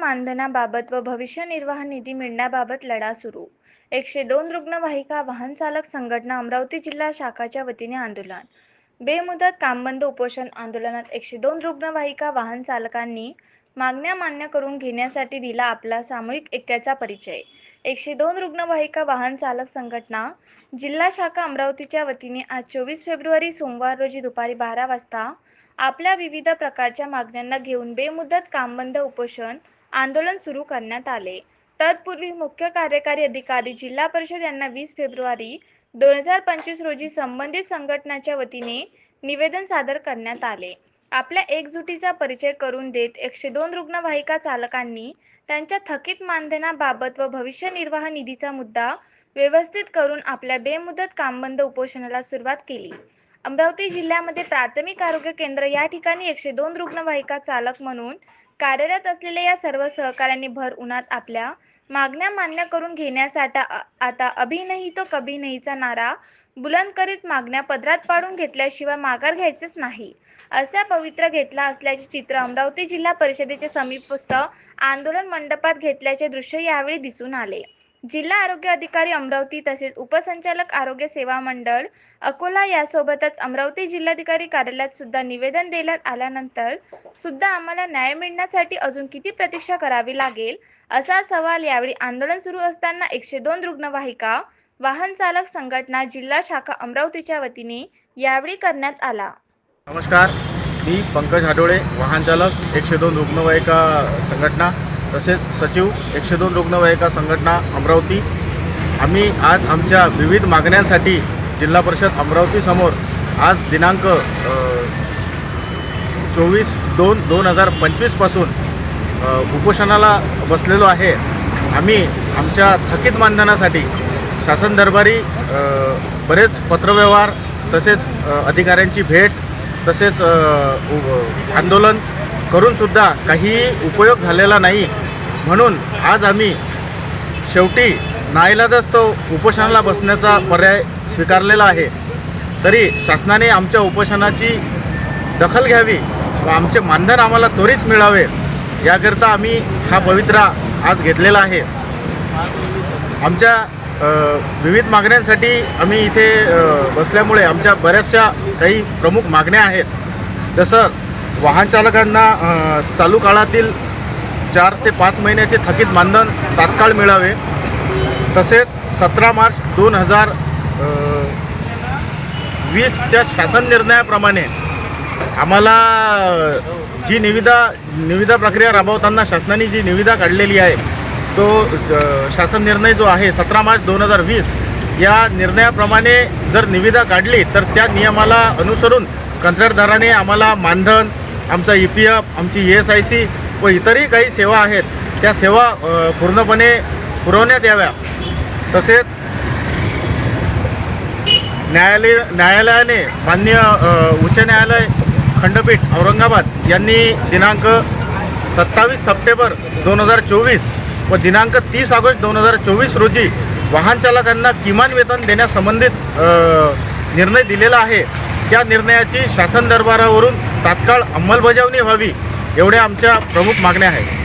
मानधनाबाबत व भविष्य निर्वाह निधी मिळण्याबाबत लढा सुरू. एकशे दोन रुग्णवाहिका वाहन चालक संघटना अमरावती जिल्हा शाखाच्या वतीने आंदोलन. बेमुदत कामबंद उपोषण आंदोलनात एकशे दोन रुग्णवाहिका वाहन चालकांनी मागण्या मान्य करून घेण्यासाठी दिला आपला सामूहिक ऐक्याचा परिचय. एकशे दोन रुग्णवाहिका वाहन चालक संघटना जिल्हा शाखा अमरावतीच्या वतीने आज चोवीस फेब्रुवारी सोमवार रोजी दुपारी बारा वाजता आपल्या विविध प्रकारच्या मागण्यांना घेऊन बेमुदत कामबंद उपोषण आंदोलन सुरू करण्यात आले. तत्पूर्वी मुख्य कार्यकारी अधिकारी जिल्हा परिषद यांना वीस फेब्रुवारी दोन हजार पंचवीस रोजी संबंधित संघटनाच्या वतीने निवेदन सादर करण्यात आले. आपल्या एकजुटीचा परिचय करून देत एकशे दोन रुग्णवाहिका चालकांनी त्यांच्या थकीत मानधनाबाबत व भविष्य निर्वाह निधीचा मुद्दा व्यवस्थित करून आपल्या बेमुदत कामबंद उपोषणाला सुरुवात केली. अमरावती जिल्ह्यामध्ये प्राथमिक आरोग्य केंद्र या ठिकाणी एकशे दोन रुग्णवाहिका चालक म्हणून कार्यरत असलेल्या या सर्व सहकाऱ्यांनी भर उन्हात आपल्या मागण्या मान्य करून घेण्यासाठी आता अभी नाही तो कभी नाहीचा नारा बुलंद करीत मागण्या पदरात पाडून घेतल्याशिवाय माघार घ्यायचेच नाही. असा पवित्र घेतला असल्याचे चित्र अमरावती जिल्हा परिषदेचे समीपस्थ आंदोलन मंडपात घेतल्याचे दृश्य यावेळी दिसून आले. जिल्हा आरोग्य अधिकारी अमरावती तसेच उपसंचालक आरोग्य सेवा मंडळ अकोला यासोबतच अमरावती जिल्हाधिकारी कार्यालयात सुद्धा निवेदन देण्यात आल्यानंतर सुद्धा आम्हाला न्याय मिळण्यासाठी अजून किती प्रतीक्षा करावी लागेल असा सवाल यावेळी आंदोलन सुरू असताना एकशे दोन रुग्णवाहिका वाहन चालक संघटना जिल्हा शाखा अमरावतीच्या वतीने यावेळी करण्यात आला. नमस्कार. मी पंकज हाडोळे वाहन चालक एकशे दोन रुग्णवाहिका संघटना. तसेच सचिव एकशे दोन रुग्णवाहिका संघटना अमरावती. आम्ही आज आमच्या विविध मागण्यांसाठी जिल्हा परिषद अमरावतीसमोर आज दिनांक चोवीस दोन दोन हजार पंचवीसपासून उपोषणाला बसलेलो आहे. आम्ही आमच्या थकीत मानधनासाठी शासन दरबारी बरेच पत्रव्यवहार तसेच अधिकाऱ्यांची भेट तसेच आंदोलन करूनसुद्धा काहीही उपयोग झालेला नाही. म्हणून आज आम्ही शेवटी नाईलाजाच तो उपोषणाला बसण्याचा पर्याय स्वीकारलेला आहे. तरी शासनाने आमच्या उपोषणाची दखल घ्यावी व आमचे मानधन आम्हाला त्वरित मिळावे याकरिता आम्ही हा पवित्रा आज घेतलेला आहे. आमच्या विविध मागण्यांसाठी आम्ही इथे बसल्यामुळे आमच्या बऱ्याचशा काही प्रमुख मागण्या आहेत. जसं वाहन चालकांना चालू काळातील चार ते पाच महिन्याचे थकीत मानधन तात्काळ मिळावे. तसेच सतरा मार्च दोन हजार वीसच्या शासन निर्णयाप्रमाणे आम्हाला जी निविदा निविदा प्रक्रिया राबवताना शासनाने जी निविदा काढलेली आहे तो शासन निर्णय जो आहे सतरा मार्च दोन हजार वीस या निर्णयाप्रमाणे जर निविदा काढली तर त्या नियमाला अनुसरून कंत्राटदाराने आम्हाला मानधन आमचा ई पी एफ आमची ई एस आय सी व इतरही काही सेवा आहेत त्या सेवा पूर्णपणे पुरवण्यात याव्या. तसेच न्यायालय न्यायालयाने मान्य उच्च न्यायालय खंडपीठ औरंगाबाद यांनी दिनांक सत्तावीस सप्टेंबर दोन हजार चोवीस व दिनांक तीस ऑगस्ट दोन हजार चोवीस रोजी वाहन चालकांना किमान वेतन देण्यासंबंधित निर्णय दिलेला आहे. त्या निर्णयाची शासन दरबारावरून तात्काळ अंमलबजावणी व्हावी एवढ्या आमच्या प्रमुख मागण्या आहेत.